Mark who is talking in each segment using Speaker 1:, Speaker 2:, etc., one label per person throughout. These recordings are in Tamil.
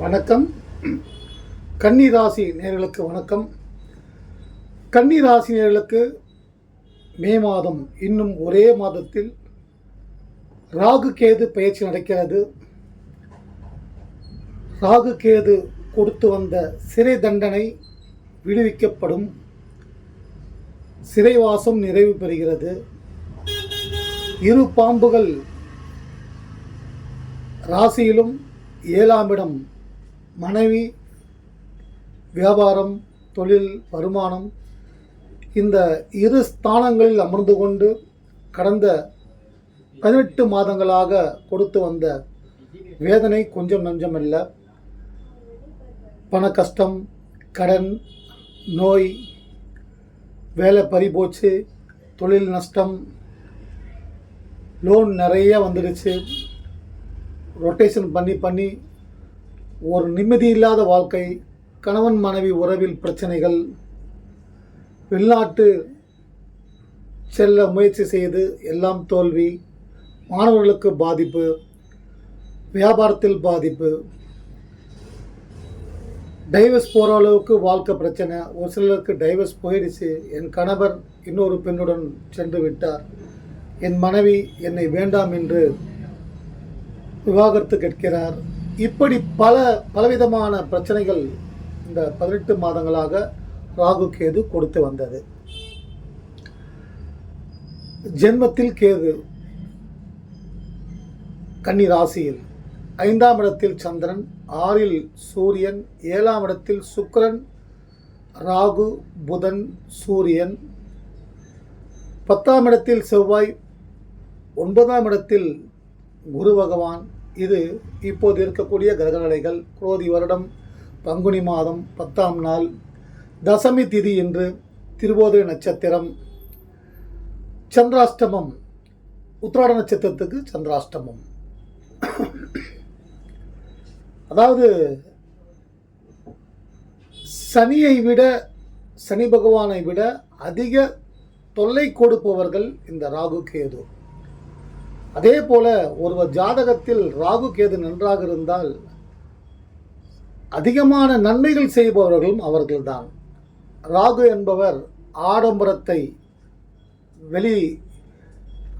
Speaker 1: வணக்கம். கன்னி ராசி நேர்களுக்கு வணக்கம். கன்னி ராசி நேர்களுக்கு மே மாதம் இன்னும் ஒரே மாதத்தில் ராகு கேது பயிற்சி நடக்கிறது. ராகு கேது கொடுத்து வந்த சிறை தண்டனை விடுவிக்கப்படும். சிறைவாசம் நிறைவு பெறுகிறது. இரு பாம்புகள் ராசியிலும் ஏழாம் இடம் மனைவி வியாபாரம் தொழில் வருமானம் இந்த இரு ஸ்தானங்களில் அமர்ந்து கொண்டு கடந்த பதினெட்டு மாதங்களாக கொடுத்து வந்த வேதனை கொஞ்சம் நஞ்சமில்லை. பண கஷ்டம் கடன் நோய் வேலை பறி போச்சு தொழில் நஷ்டம் லோன் நிறைய வந்துடுச்சு. ரொட்டேஷன் பண்ணி பண்ணி ஒரு நிம்மதி இல்லாத வாழ்க்கை கணவன் மனைவி உறவில் பிரச்சனைகள் வெளிநாட்டு செல்ல முயற்சி செய்து எல்லாம் தோல்வி மாணவர்களுக்கு பாதிப்பு வியாபாரத்தில் பாதிப்பு டைவர்ஸ் போகிற அளவுக்கு வாழ்க்கை பிரச்சனை. ஒரு சிலருக்கு டைவர்ஸ் போயிடுச்சு. என் கணவர் இன்னொரு பெண்ணுடன் சென்று விட்டார். என் மனைவி என்னை வேண்டாம் என்று விவாகரத்து கேட்கிறார். இப்படி பல பலவிதமான பிரச்சனைகள் இந்த பதினெட்டு மாதங்களாக ராகு கேது கொடுத்து வந்தது. ஜென்மத்தில் கேது கன்னி ராசியில் ஐந்தாம் இடத்தில் சந்திரன் ஆறில் சூரியன் ஏழாம் இடத்தில் சுக்கரன் ராகு புதன் சூரியன். பத்தாம் இடத்தில் செவ்வாய் ஒன்பதாம் இடத்தில் குரு பகவான். இது இப்போது இருக்கக்கூடிய கிரகநிலைகள் குரோதி வருடம் பங்குனி மாதம் பத்தாம் நாள் தசமி திதி என்று திருபோதை நட்சத்திரம் சந்திராஷ்டமம் உத்திராட நட்சத்திரத்துக்கு சந்திராஷ்டமம். அதாவது சனியை விட சனி பகவானை விட அதிக தொல்லை கொடுப்பவர்கள் இந்த ராகு கேது. அதே போல ஒருவர் ஜாதகத்தில் ராகு கேது நன்றாக இருந்தால் அதிகமான நன்மைகள் செய்பவர்களும் அவர்கள்தான். ராகு என்பவர் ஆடம்பரத்தை வெளி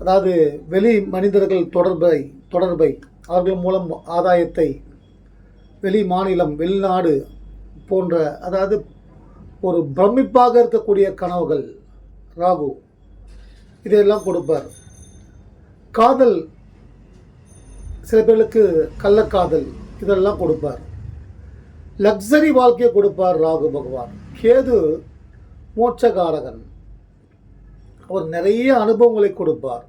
Speaker 1: அதாவது வெளி மனிதர்கள் தொடர்பை தொடர்பை அவர்கள் மூலம் ஆதாயத்தை வெளி மாநிலம் வெளிநாடு போன்ற அதாவது ஒரு பிரமிப்பாக இருக்கக்கூடிய கனவுகள் ராகு இதையெல்லாம் கொடுப்பார். காதல் சில பேர்களுக்கு கள்ளக்காதல் இதெல்லாம் கொடுப்பார். லக்ஸரி வாழ்க்கையை கொடுப்பார் ராகு பகவான். கேது மோட்சகாரகன். அவர் நிறைய அனுபவங்களை கொடுப்பார்.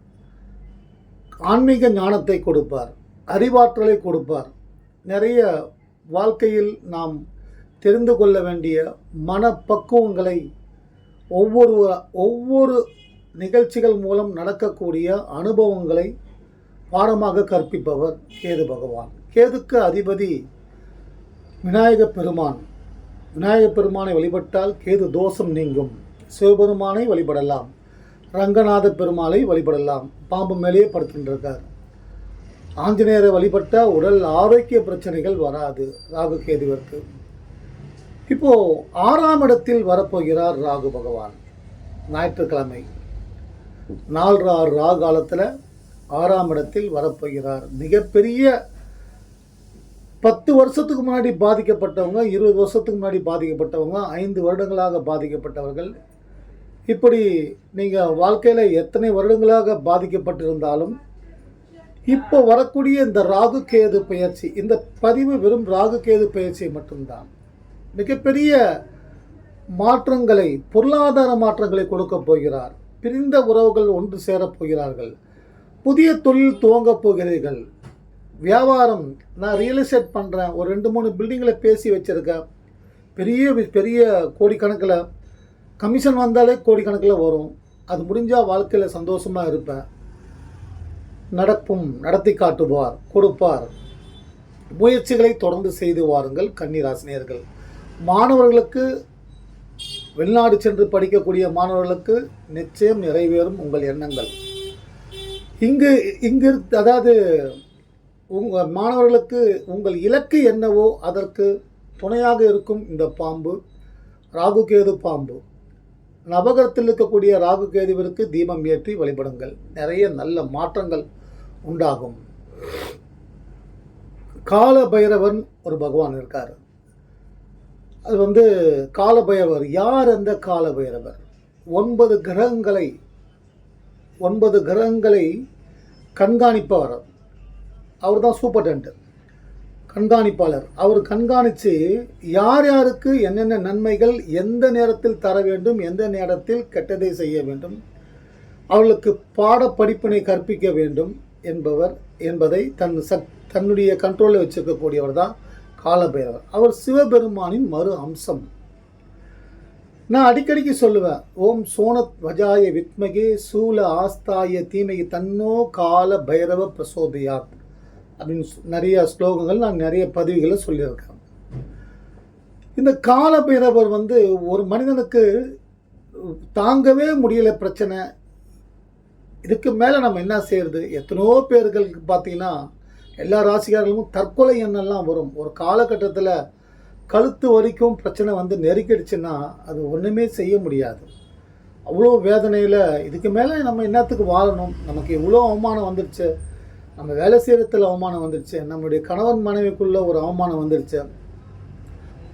Speaker 1: ஆன்மீக ஞானத்தை கொடுப்பார். அறிவாற்றலை கொடுப்பார். நிறைய வாழ்க்கையில் நாம் தெரிந்து கொள்ள வேண்டிய மனப்பக்குவங்களை ஒவ்வொரு ஒவ்வொரு நிகழ்ச்சிகள் மூலம் நடக்கக்கூடிய அனுபவங்களை பாடமாக கற்பிப்பவர் கேது பகவான். கேதுக்கு அதிபதி விநாயக பெருமான். விநாயக பெருமானை வழிபட்டால் கேது தோஷம் நீங்கும். சிவபெருமானை வழிபடலாம். ரங்கநாத பெருமாளை வழிபடலாம். பாம்பு மேலேயே படுத்துகின்றிருக்கார் ஆஞ்சநேயரை வழிபட்டால் உடல் ஆரோக்கிய பிரச்சனைகள் வராது ராகு கேதுவிற்கு. இப்போ ஆறாம் இடத்தில் வரப்போகிறார் ராகு பகவான். ஞாயிற்றுக்கிழமை. நாலு ஆறு ரா காலத்தில் ஆறாம் இடத்தில் வரப்போகிறார். மிகப்பெரிய பத்து வருஷத்துக்கு முன்னாடி பாதிக்கப்பட்டவங்க இருபது வருஷத்துக்கு முன்னாடி பாதிக்கப்பட்டவங்க ஐந்து வருடங்களாக பாதிக்கப்பட்டவர்கள். இப்படி நீங்கள் வாழ்க்கையில் எத்தனை வருடங்களாக பாதிக்கப்பட்டிருந்தாலும் இப்போ வரக்கூடிய இந்த ராகு கேது பயிற்சி இந்த பதிவு வெறும் ராகு கேது பயிற்சி மட்டும்தான். மிகப்பெரிய மாற்றங்களை பொருளாதார மாற்றங்களை கொடுக்க போகிறார். பிரிந்த உறவுகள் ஒன்று சேரப் போகிறார்கள். புதிய தொழில் துவங்கப் போகிறீர்கள். வியாபாரம் நான் ரியல் எஸ்டேட் பண்ணுறேன் ஒரு ரெண்டு மூணு பில்டிங்கில் பேசி வச்சுருக்கேன். பெரிய பெரிய கோடிக்கணக்கில் கமிஷன் வந்தாலே கோடிக்கணக்கில் வரும். அது முடிஞ்சால் வாழ்க்கையில் சந்தோஷமாக இருப்பேன். நடப்பும் நடத்தி காட்டுவார் கொடுப்பார். முயற்சிகளை தொடர்ந்து செய்து வாருங்கள் கன்னிராசினியர்கள். மாணவர்களுக்கு வெளிநாடு சென்று படிக்கக்கூடிய மாணவர்களுக்கு நிச்சயம் நிறைவேறும் உங்கள் எண்ணங்கள். இங்கு இங்கு அதாவது உங்கள் மாணவர்களுக்கு உங்கள் இலக்கு என்னவோ அதற்கு துணையாக இருக்கும் இந்த பாம்பு ராகுகேது பாம்பு. நவகரத்தில் இருக்கக்கூடிய ராகுகேதுவிற்கு தீபம் ஏற்றி வழிபடுங்கள். நிறைய நல்ல மாற்றங்கள் உண்டாகும். கால பைரவன் ஒரு பகவான் இருக்கார். அது வந்து கால பைரவர் யார் அந்த கால பைரவர் ஒன்பது கிரகங்களை ஒன்பது கிரகங்களை கண்காணிப்பவர். அவர் தான் சூப்பர்டென்ட் கண்காணிப்பாளர். அவர் கண்காணித்து யார் யாருக்கு என்னென்ன நன்மைகள் எந்த நேரத்தில் தர வேண்டும் எந்த நேரத்தில் கெட்டதை செய்ய வேண்டும் அவர்களுக்கு பாடப்படிப்பினை கற்பிக்க வேண்டும் என்பவர் என்பதை தன் சக் தன்னுடைய கண்ட்ரோலில் வச்சுருக்கக்கூடியவர் தான் காலபைரவர். அவர் சிவபெருமானின் மறு அம்சம். நான் அடிக்கடிக்கு சொல்லுவேன் ஓம் சோனத் வஜாய வித்மகே சூல ஆஸ்தாய தீமகி தன்னோ கால பைரவ பிரசோதயாத் அப்படின்னு நிறைய ஸ்லோகங்கள் நான் நிறைய பதிவுகளை சொல்லியிருக்கேன். இந்த கால பைரவர் வந்து ஒரு மனிதனுக்கு தாங்கவே முடியல பிரச்சனை. இதுக்கு மேலே நம்ம என்ன செய்யறது? எத்தனையோ பேர்களுக்கு பார்த்தீங்கன்னா எல்லா ராசிக்காரர்களுக்கும் தற்கொலை எண்ணெல்லாம் வரும். ஒரு காலகட்டத்தில் கழுத்து வரைக்கும் பிரச்சனை வந்து நெருக்கிடுச்சுன்னா அது ஒன்றுமே செய்ய முடியாது. அவ்வளோ வேதனையில் இதுக்கு மேலே நம்ம என்னத்துக்கு வாழணும்? நமக்கு இவ்வளோ அவமானம் வந்துடுச்சு. நம்ம வேலை செய்கிறதுல அவமானம் வந்துடுச்சு. நம்மளுடைய கணவன் மனைவிக்குள்ள ஒரு அவமானம் வந்துடுச்சு.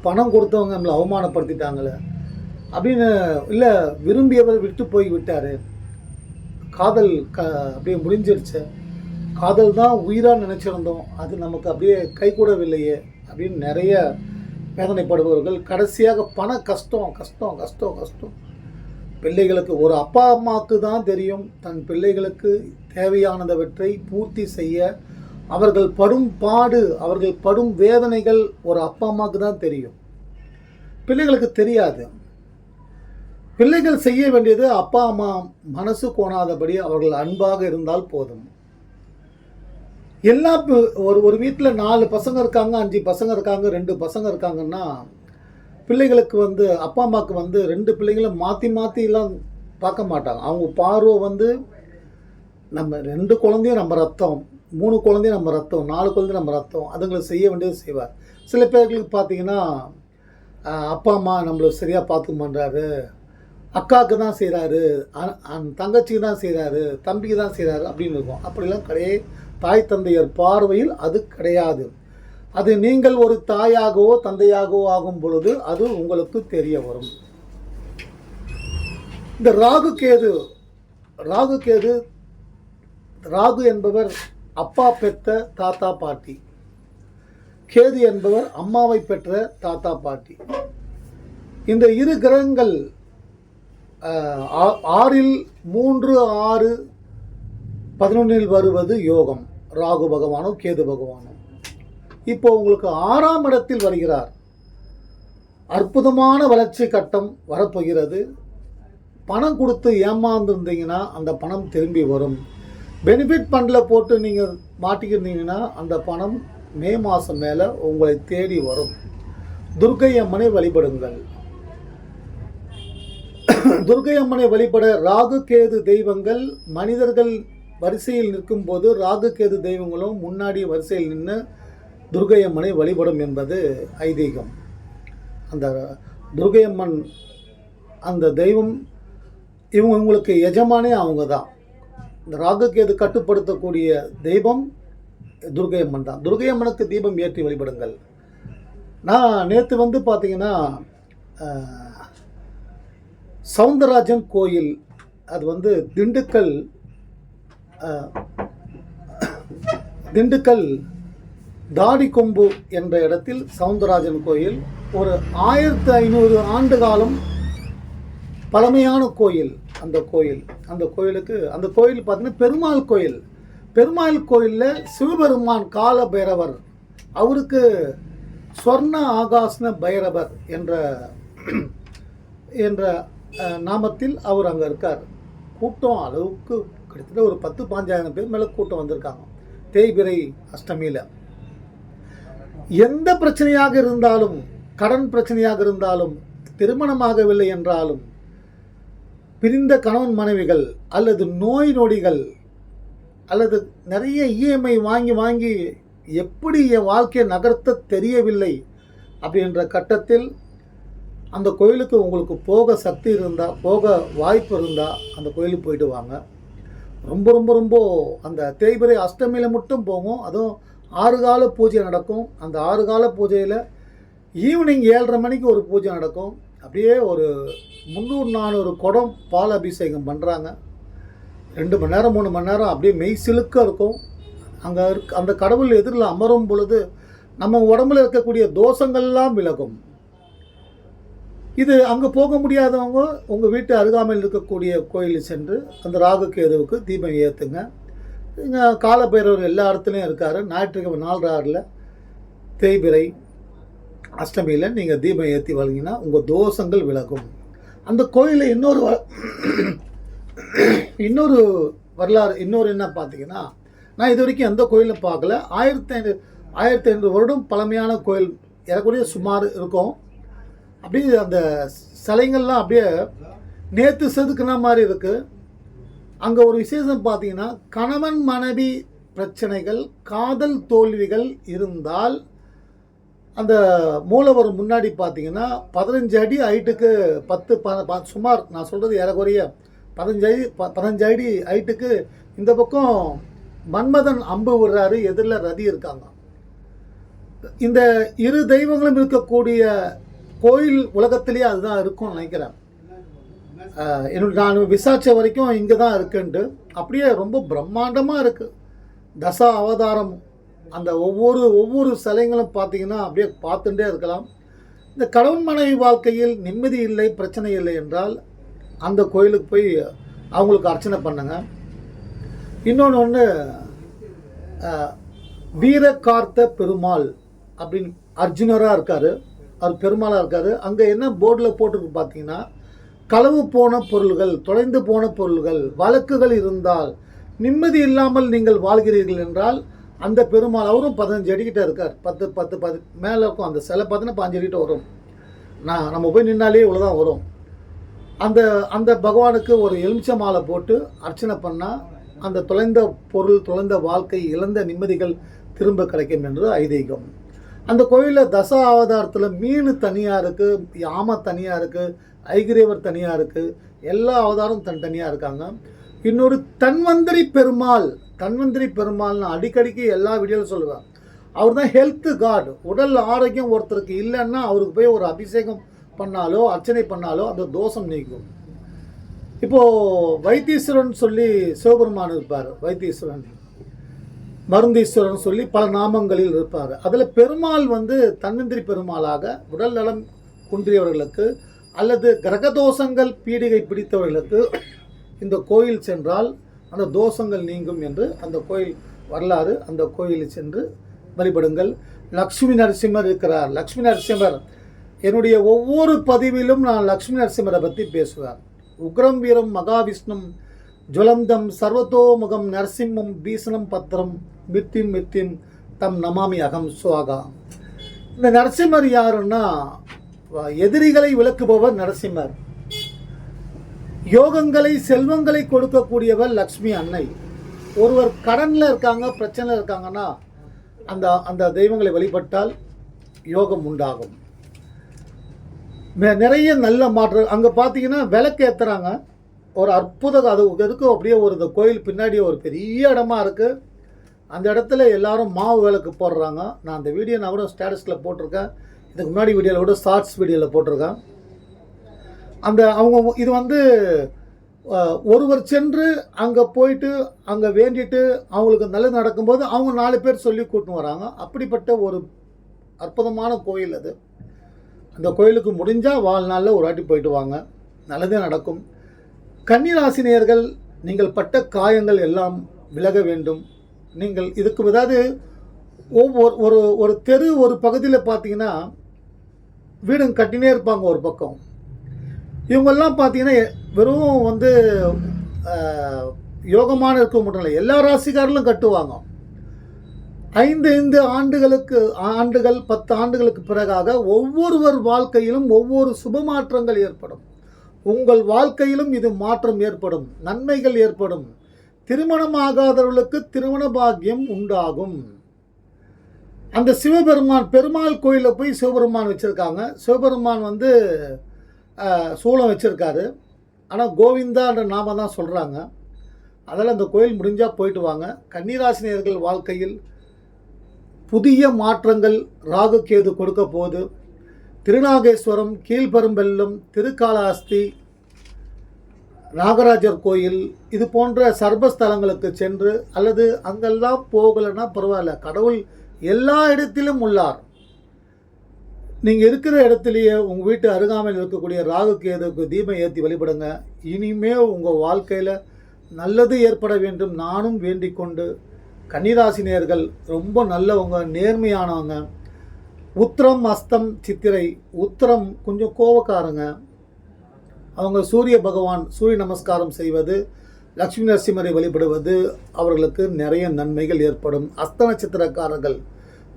Speaker 1: பணம் கொடுத்தவங்க நம்மளை அவமானப்படுத்திட்டாங்களே. அப்படின்னு இல்லை விரும்பியவர் விட்டு போய் விட்டார். காதல் க அப்படியே முடிஞ்சிருச்சு. காதல் தான் உயிராக நினச்சிருந்தோம். அது நமக்கு அப்படியே கைகூடவில்லையே அப்படின்னு நிறைய வேதனைப்படுபவர்கள் கடைசியாக பண கஷ்டம் கஷ்டம் கஷ்டம் கஷ்டம். பிள்ளைகளுக்கு ஒரு அப்பா அம்மாவுக்கு தான் தெரியும். தன் பிள்ளைகளுக்கு தேவையானதவற்றை பூர்த்தி செய்ய அவர்கள் படும் பாடு அவர்கள் படும் வேதனைகள் ஒரு அப்பா அம்மாவுக்கு தான் தெரியும். பிள்ளைகளுக்கு தெரியாது. பிள்ளைகள் செய்ய வேண்டியது அப்பா அம்மா மனசு கோணாதபடி அவர்கள் அன்பாக இருந்தால் போதும். எல்லா ஒரு ஒரு வீட்டில் நாலு பசங்க இருக்காங்க அஞ்சு பசங்க இருக்காங்க ரெண்டு பசங்க இருக்காங்கன்னா பிள்ளைகளுக்கு வந்து அப்பா அம்மாவுக்கு வந்து ரெண்டு பிள்ளைங்களும் மாற்றி மாற்றிலாம் பார்க்க மாட்டாங்க. அவங்க பார்வை வந்து நம்ம ரெண்டு குழந்தையும் நம்ம ரத்தம் மூணு குழந்தையும் நம்ம ரத்தம் நாலு குழந்தையும் நம்ம ரத்தம் அதுங்களுக்கு செய்ய வேண்டியது செய்வார். சில பேர்களுக்கு பார்த்தீங்கன்னா அப்பா அம்மா நம்மளை சரியாக பார்த்துக்க மாட்டாரு அக்காவுக்கு தான் செய்கிறாரு தங்கச்சிக்கு தான் செய்கிறாரு தம்பிக்கு தான் செய்கிறாரு அப்படின்னு இருக்கும். அப்படிலாம் கிடையாது தாய் தந்தையர் பார்வையில் அது கிடையாது. அது நீங்கள் ஒரு தாயாகவோ தந்தையாகவோ ஆகும் பொழுது அது உங்களுக்கு தெரிய வரும். இந்த ராகு கேது ராகு கேது ராகு என்பவர் அப்பா பெற்ற தாத்தா பாட்டி. கேது என்பவர் அம்மாவை பெற்ற தாத்தா பாட்டி. இந்த இரு கிரகங்கள் ஆ- ஆறில் மூன்று ஆறு பதினொன்றில் வருவது யோகம். ராகு பகவானும் கேது பகவானும். இப்போ உங்களுக்கு ஆறாம் இடத்தில் வருகிறார். அற்புதமான வளர்ச்சி கட்டம் வரப்போகிறது. பணம் கொடுத்து ஏமாந்துருந்தீங்கன்னா அந்த பணம் திரும்பி வரும். பெனிஃபிட் ஃபண்டில் போட்டு நீங்கள் மாட்டிக்கிருந்தீங்கன்னா அந்த பணம் மே மாதம் மேலே உங்களை தேடி வரும். துர்க்கை அம்மனை வழிபடுங்கள். துர்க்கை அம்மனை வழிபட ராகு கேது தெய்வங்கள் மனிதர்கள் வரிசையில் நிற்கும்போது ராகு கேது தெய்வங்களும் முன்னாடி வரிசையில் நின்று துர்க்கை அம்மனை வழிபடும் என்பது ஐதீகம். அந்த துர்கையம்மன் அம்மன் அந்த தெய்வம் இவங்க இவங்களுக்கு எஜமானே அவங்க தான் இந்த ராகு கேது கட்டுப்படுத்தக்கூடிய தெய்வம் துர்கையம்மன் அம்மன் தான். துர்கையம்மனுக்கு தீபம் ஏற்றி வழிபடுங்கள். நான் நேற்று வந்து பார்த்தீங்கன்னா சவுந்தரராஜன் கோயில் அது வந்து திண்டுக்கல் திண்டுக்கல் தாடிக்கொம்பு என்ற இடத்தில் சவுந்தரராஜன் கோயில் ஒரு ஆயிரத்து ஐநூறு ஆண்டு காலம் பழமையான கோயில் அந்த கோயில். அந்த கோயிலுக்கு அந்த கோயில் பார்த்தீங்கன்னா பெருமாள் கோயில். பெருமாள் கோயிலில் சிவபெருமான் கால பைரவர் அவருக்கு ஸ்வர்ண ஆகாஸ்ன பைரவர் என்ற என்ற நாமத்தில் அவர் அங்கே இருக்கார். கூட்டம் அளவுக்கு கிட்டத்தட்ட ஒரு பத்து பாஞ்சாயிரம் பேர் மேலே கூட்டம் வந்திருக்காங்க. தேய்பிரை அஷ்டமியில். எந்த பிரச்சனையாக இருந்தாலும் கடன் பிரச்சனையாக இருந்தாலும் திருமணமாகவில்லை என்றாலும் பிரிந்த கணவன் மனைவிகள் அல்லது நோய் நொடிகள் அல்லது நிறைய இஎம்ஐ வாங்கி வாங்கி எப்படி என் வாழ்க்கையை நகர்த்த தெரியவில்லை அப்படின்ற கட்டத்தில் அந்த கோயிலுக்கு உங்களுக்கு போக சக்தி இருந்தால் போக வாய்ப்பு இருந்தால் அந்த கோயிலுக்கு போயிட்டு வாங்க. ரொம்ப ரொம்ப ரொம்ப அந்த தேய்பிரை அஷ்டமியில் மட்டும் போகும். அதுவும் ஆறு கால பூஜை நடக்கும். அந்த ஆறு கால பூஜையில் ஈவினிங் ஏழரை மணிக்கு ஒரு பூஜை நடக்கும். அப்படியே ஒரு முந்நூறு நானூறு குடம் பால் அபிஷேகம் பண்ணுறாங்க ரெண்டு மணி நேரம் மூணு மணி நேரம் அப்படியே மெய் சிலுக்க இருக்கும். அங்கே இருக்க அந்த கடவுள் எதிரில் அமரும் பொழுது நம்ம உடம்புல இருக்கக்கூடிய தோஷங்கள்லாம் விலகும். இது அங்கே போக முடியாதவங்க உங்கள் வீட்டு அருகாமையில் இருக்கக்கூடிய கோயில் சென்று அந்த ராகு கேதுவுக்கு தீபம் ஏற்றுங்க இங்கே காலபைரவர் எல்லா இடத்துலையும் இருக்கார். ஞாயிற்றுக்கிழமை நாலு ஆறில் தேய்பிறை அஷ்டமியில் நீங்கள் தீபம் ஏற்றி வழங்கினா உங்கள் தோஷங்கள் விலகும். அந்த கோயிலில் இன்னொரு வ- இன்னொரு வரலாறு இன்னொரு என்ன பார்த்தீங்கன்னா நான் இது வரைக்கும் எந்த கோயிலும் பார்க்கல ஆயிரத்தி ஐநூறு ஆயிரத்தி ஐநூறு வருடம் பழமையான கோயில் ஏறக்குறைய சுமார் இருக்கும். அப்படியே அந்த சிலைங்கள்லாம் அப்படியே நேற்று செதுக்குன மாதிரி இருக்குது அங்கே ஒரு விசேஷம் பார்த்தீங்கன்னா கணவன் மனைவி பிரச்சனைகள் காதல் தோல்விகள் இருந்தால் அந்த மூலவர் முன்னாடி பார்த்தீங்கன்னா பதினஞ்சு அடி ஹைட்டுக்கு பத்து ப- ப- சுமார் நான் சொல்கிறது ஏறக்குறைய பதினஞ்சு அடி ப- பதினஞ்சு அடி ஹைட்டுக்கு இந்த பக்கம் மன்மதன் அம்பு விடுறாரு எதிரில் ரதி இருக்காங்க. இந்த இரு தெய்வங்களும் இருக்கக்கூடிய கோயில் உலகத்திலேயே அதுதான் இருக்கும்னு நினைக்கிறேன். என்னோட நான் விசாரித்த வரைக்கும் இங்கே தான் இருக்குன்ட்டு அப்படியே ரொம்ப பிரம்மாண்டமாக இருக்குது தசா அவதாரம் அந்த ஒவ்வொரு ஒவ்வொரு சிலைங்களும் பார்த்தீங்கன்னா அப்படியே பார்த்துட்டே இருக்கலாம். இந்த கடவுள் மனைவி வாழ்க்கையில் நிம்மதி இல்லை பிரச்சனை இல்லை என்றால் அந்த கோயிலுக்கு போய் அவங்களுக்கு அர்ச்சனை பண்ணுங்க. இன்னொன்று ஒன்று வீரகார்த்த பெருமாள் அப்படின்னு அர்ஜுனராக இருக்கார். அவர் பெருமாளாக இருக்கார். அங்கே என்ன போர்டில் போட்டிருக்கு பார்த்தீங்கன்னா களவு போன பொருள்கள் தொலைந்து போன பொருள்கள் வழக்குகள் இருந்தால் நிம்மதி இல்லாமல் நீங்கள் வாழ்கிறீர்கள் என்றால் அந்த பெருமாள் அவரும் பதினஞ்சு அடிக்கிட்ட இருக்கார். பத்து பத்து பத்து மேலே இருக்கும். அந்த சிலை பார்த்தீங்கன்னா பாஞ்சு அடிக்கிட்ட வரும். நான் நம்ம போய் நின்னாலே இவ்வளோதான் வரும். அந்த அந்த பகவானுக்கு ஒரு எலுமிச்சை மாலை போட்டு அர்ச்சனை பண்ணால் அந்த தொலைந்த பொருள் தொலைந்த வாழ்க்கை இழந்த நிம்மதிகள் திரும்ப கிடைக்கும் என்று ஐதீகம். அந்த கோயிலில் தச அவதாரத்தில் மீன் தனியாக இருக்குது யாம தனியாக இருக்குது ஐகிரேவர் தனியாக இருக்குது எல்லா அவதாரம் தனித்தனியாக இருக்காங்க. இன்னொரு தன்வந்திரி பெருமாள் தன்வந்திரி பெருமாள் நான் அடிக்கடிக்கு எல்லா வீடியோவில் சொல்லுவேன். அவர் தான் ஹெல்த் காட் உடல் ஆரோக்கியம் ஒருத்தருக்கு இல்லைன்னா அவருக்கு போய் ஒரு அபிஷேகம் பண்ணாலோ அர்ச்சனை பண்ணாலோ அந்த தோஷம் நீக்கும் இப்போது வைத்தீஸ்வரன் சொல்லி சிவபெருமான் இருப்பார் வைத்தீஸ்வரன். மருந்தீஸ்வரன் சொல்லி பல நாமங்களில் இருப்பார். அதில் பெருமாள் வந்து தன்வந்திரி பெருமாளாக உடல் நலம் குன்றியவர்களுக்கு அல்லது கிரகதோஷங்கள் பீடிகை பிடித்தவர்களுக்கு இந்த கோயில் சென்றால் அந்த தோஷங்கள் நீங்கும் என்று அந்த கோயில் வரலாறு அந்த கோயிலில் சென்று வழிபடுங்கள். லக்ஷ்மி நரசிம்மர் இருக்கிறார். லக்ஷ்மி நரசிம்மர் என்னுடைய ஒவ்வொரு பதிவிலும் நான் லக்ஷ்மி நரசிம்மரை பற்றி பேசுவேன். உக்ரம் வீரம் மகாவிஷ்ணும் ஜுவலந்தம் சர்வதோமுகம் நரசிம்மம் பீசனம் பத்திரம் மித்திம் மித்திம் தம் நமாமி அகம் சுவாகா. இந்த நரசிம்மர் யாருன்னா எதிரிகளை விளக்குபவர் நரசிம்மர். யோகங்களை செல்வங்களை கொடுக்கக்கூடியவர் லக்ஷ்மி அன்னை. ஒருவர் கடனில் இருக்காங்க பிரச்சனையில் இருக்காங்கன்னா அந்த அந்த தெய்வங்களை வழிபட்டால் யோகம் உண்டாகும். நிறைய நல்ல மாற்றம் அங்கே பார்த்தீங்கன்னா விளக்கு ஏற்றுறாங்க ஒரு அற்புத அது எதுக்கு அப்படியே ஒரு இந்த கோயில் பின்னாடி ஒரு பெரிய இடமா இருக்குது அந்த இடத்துல எல்லாரும் மாவு விளக்கு போடுறாங்க. நான் அந்த வீடியோ நான் கூட ஸ்டேட்டஸில் போட்டிருக்கேன். இதுக்கு முன்னாடி வீடியோவில் கூட ஷார்ட்ஸ் வீடியோவில் போட்டிருக்கேன். அந்த அவங்க இது வந்து ஒருவர் சென்று அங்கே போயிட்டு அங்கே வேண்டிட்டு அவங்களுக்கு நல்லது நடக்கும்போது அவங்க நாலு பேர் சொல்லி கூட்டின்னு வராங்க. அப்படிப்பட்ட ஒரு அற்புதமான கோயில் அது. அந்த கோயிலுக்கு முடிஞ்சால் வாழ்நாளில் ஒரு வாட்டி போயிட்டு வாங்க. நல்லதே நடக்கும். கன்னிராசினியர்கள் நீங்கள் பட்ட காயங்கள் எல்லாம் விலக வேண்டும். நீங்கள் இதுக்கு ஏதாவது ஒவ்வொரு ஒரு ஒரு தெரு ஒரு பகுதியில் பார்த்தீங்கன்னா வீடுங்க கட்டினே இருப்பாங்க ஒரு பக்கம். இவங்கெல்லாம் பார்த்தீங்கன்னா வெறும் வந்து யோகமான இருக்க மட்டும் இல்லை எல்லா ராசிக்காரர்களும் கட்டுவாங்க. ஐந்து ஐந்து ஆண்டுகளுக்கு ஆண்டுகள் பத்து ஆண்டுகளுக்கு பிறகாக ஒவ்வொருவர் வாழ்க்கையிலும் ஒவ்வொரு சுப மாற்றங்கள் ஏற்படும். உங்கள் வாழ்க்கையிலும் இது மாற்றம் ஏற்படும் நன்மைகள் ஏற்படும். திருமணமாகாதவர்களுக்கு திருமண பாக்கியம் உண்டாகும். அந்த சிவபெருமான் பெருமாள் கோயிலில் போய் சிவபெருமான் வச்சுருக்காங்க. சிவபெருமான் வந்து சூளம் வச்சுருக்காரு. ஆனால் கோவிந்தான்ற நாம தான் சொல்கிறாங்க அதில் அந்த கோயில் முடிஞ்சால் போயிட்டு வாங்க. கன்னிராசினியர்கள் வாழ்க்கையில் புதிய மாற்றங்கள் ராகு கேது கொடுக்க போகுது. திருநாகேஸ்வரம் கீழ்பெரும்பெல்லம் திருக்காலாஸ்தி நாகராஜர் கோயில் இது போன்ற சர்வஸ்தலங்களுக்கு சென்று அல்லது அங்கெல்லாம் போகலைன்னா பரவாயில்ல. கடவுள் எல்லா இடத்திலும் உள்ளார். நீங்கள் இருக்கிற இடத்துலையே உங்கள் வீட்டு அருகாமையில் இருக்கக்கூடிய ராகு கேதுக்கு தீபம் ஏற்றி வழிபடுங்க. இனிமே உங்கள் வாழ்க்கையில் நல்லது ஏற்பட வேண்டும். நானும் வேண்டிக் கொண்டு கன்னிராசினியர்கள் ரொம்ப நல்லவங்க நேர்மையானவங்க. உத்திரம் அஸ்தம் சித்திரை. உத்திரம் கொஞ்சம் கோவக்காரங்க அவங்க சூரிய பகவான் சூரிய நமஸ்காரம் செய்வது லக்ஷ்மி நரசிம்மரை வழிபடுவது அவர்களுக்கு நிறைய நன்மைகள் ஏற்படும். அஸ்த நட்சத்திரக்காரர்கள்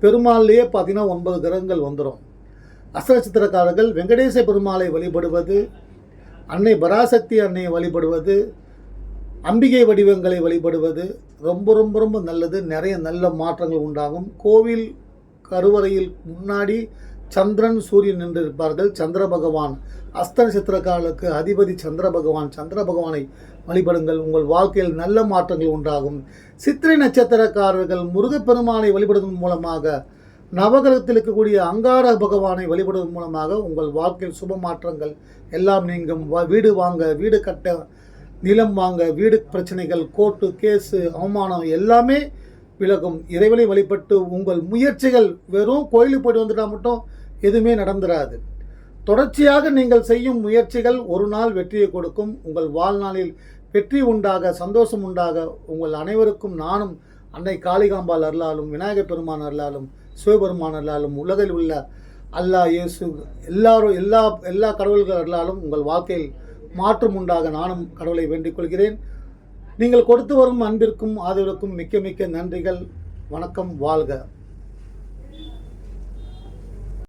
Speaker 1: பெருமாள்லேயே பார்த்தீங்கன்னா ஒன்பது கிரகங்கள் வந்துடும் அஸ்த நட்சத்திரக்காரர்கள் வெங்கடேச பெருமாளை வழிபடுவது அன்னை பராசக்தி அன்னையை வழிபடுவது அம்பிகை வடிவங்களை வழிபடுவது ரொம்ப ரொம்ப ரொம்ப நல்லது. நிறைய நல்ல மாற்றங்கள் உண்டாகும். கோவில் கருவறையில் முன்னாடி சந்திரன் சூரியன் நின்று இருப்பார்கள் சந்திர பகவான் அஸ்த நட்சத்திரக்காரர்களுக்கு அதிபதி சந்திர பகவான். சந்திர பகவானை வழிபடுங்கள். உங்கள் வாழ்க்கையில் நல்ல மாற்றங்கள் உண்டாகும். சித்திரை நட்சத்திரக்காரர்கள் முருகப்பெருமானை வழிபடுவதன் மூலமாக நவகிரகத்தில் இருக்கக்கூடிய அங்கார பகவானை வழிபடுவதன் மூலமாக உங்கள் வாழ்க்கையில் சுப மாற்றங்கள் எல்லாம் நீங்கும். வீடு வாங்க வீடு கட்ட நிலம் வாங்க வீடு பிரச்சனைகள் கோர்ட்டு கேஸு அவமானம் எல்லாமே விலகும். இறைவனை வழிபட்டு உங்கள் முயற்சிகள் வெறும் கோயிலுக்கு போயிட்டு வந்துட்டால் மட்டும் எதுவுமே நடந்துராது. தொடர்ச்சியாக நீங்கள் செய்யும் முயற்சிகள் ஒரு நாள் வெற்றியை கொடுக்கும். உங்கள் வாழ்நாளில் வெற்றி உண்டாக சந்தோஷம் உண்டாக உங்கள் அனைவருக்கும் நானும் அன்னை காளிகாம்பாள் அருளாலும் விநாயகர் பெருமான் அருளாலும் சிவபெருமான் அருளாலும் உலகில் உள்ள அல்லாஹ் இயேசு எல்லாரும் எல்லா எல்லா கடவுள்கள் அருளாலும் உங்கள் வாழ்க்கையில் மாற்றம் உண்டாக நானும் கடவுளை வேண்டிக் கொள்கிறேன். நீங்கள் கொடுத்து வரும் அன்பிற்கும் ஆதரவுக்கும் மிக்க மிக்க நன்றிகள். வணக்கம் வாழ்க.